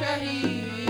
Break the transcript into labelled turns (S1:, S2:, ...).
S1: cherry.